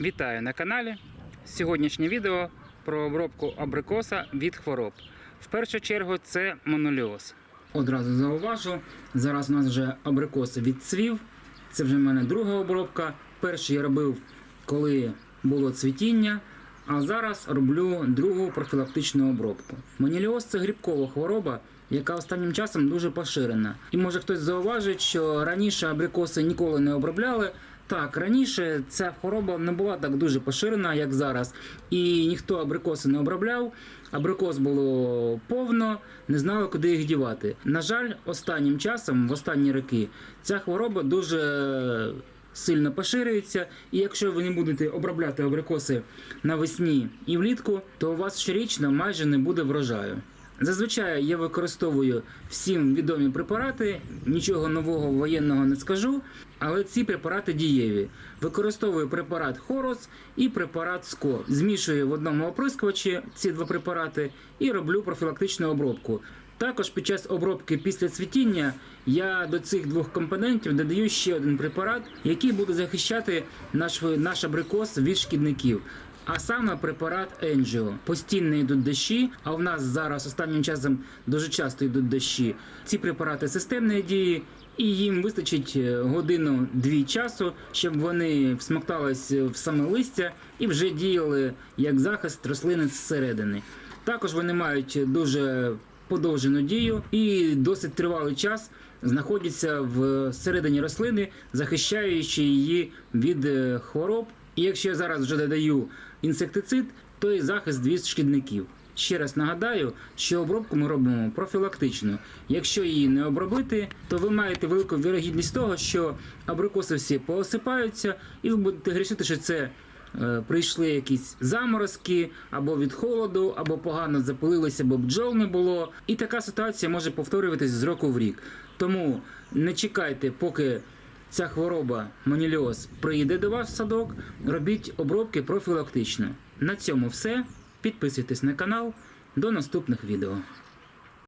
Вітаю на каналі. Сьогоднішнє відео про обробку абрикоса від хвороб. В першу чергу це моноліоз. Одразу зауважу, зараз у нас вже абрикос відцвів. Це вже в мене друга обробка. Першу я робив, коли було цвітіння, а зараз роблю другу профілактичну обробку. Моніліоз це грибкова хвороба, яка останнім часом дуже поширена. І може хтось зауважить, що раніше абрикоси ніколи не обробляли. Так, раніше ця хвороба не була так дуже поширена, як зараз, і ніхто абрикоси не обробляв. Абрикос було повно, не знали, куди їх дівати. На жаль, останнім часом, в останні роки, ця хвороба дуже сильно поширюється, і якщо ви не будете обробляти абрикоси навесні і влітку, то у вас щорічно майже не буде врожаю. Зазвичай я використовую всім відомі препарати, нічого нового воєнного не скажу, але ці препарати дієві. Використовую препарат Хорос і препарат СКО. Змішую в одному оприскувачі ці два препарати і роблю профілактичну обробку. Також під час обробки після цвітіння я до цих двох компонентів додаю ще один препарат, який буде захищати наш, наш абрикос від шкідників. А саме препарат Енджіо. Постійно йдуть дощі, а в нас зараз останнім часом дуже часто йдуть дощі. Ці препарати системної дії, і їм вистачить е, годину-дві часу, щоб вони всмоктались в саме листя і вже діяли як захист рослини зсередини. Також вони мають дуже подовжену дію і досить тривалий час знаходяться в середині рослини, захищаючи її від е, хвороб. І якщо я зараз вже додаю інсектицид, то і захист від шкідників. Ще раз нагадаю, що обробку ми робимо профілактично. Якщо її не обробити, то ви маєте велику вірогідність того, що абрикоси всі поосипаються, і ви будете грішити, що це прийшли якісь заморозки або від холоду, або погано запилилися, бо бджол не було. І така ситуація може повторюватись з року в рік. Тому не чекайте, поки ця хвороба моніліоз прийде до вас в садок, робіть обробки профілактично. На цьому все. Підписуйтесь на канал. До наступних відео.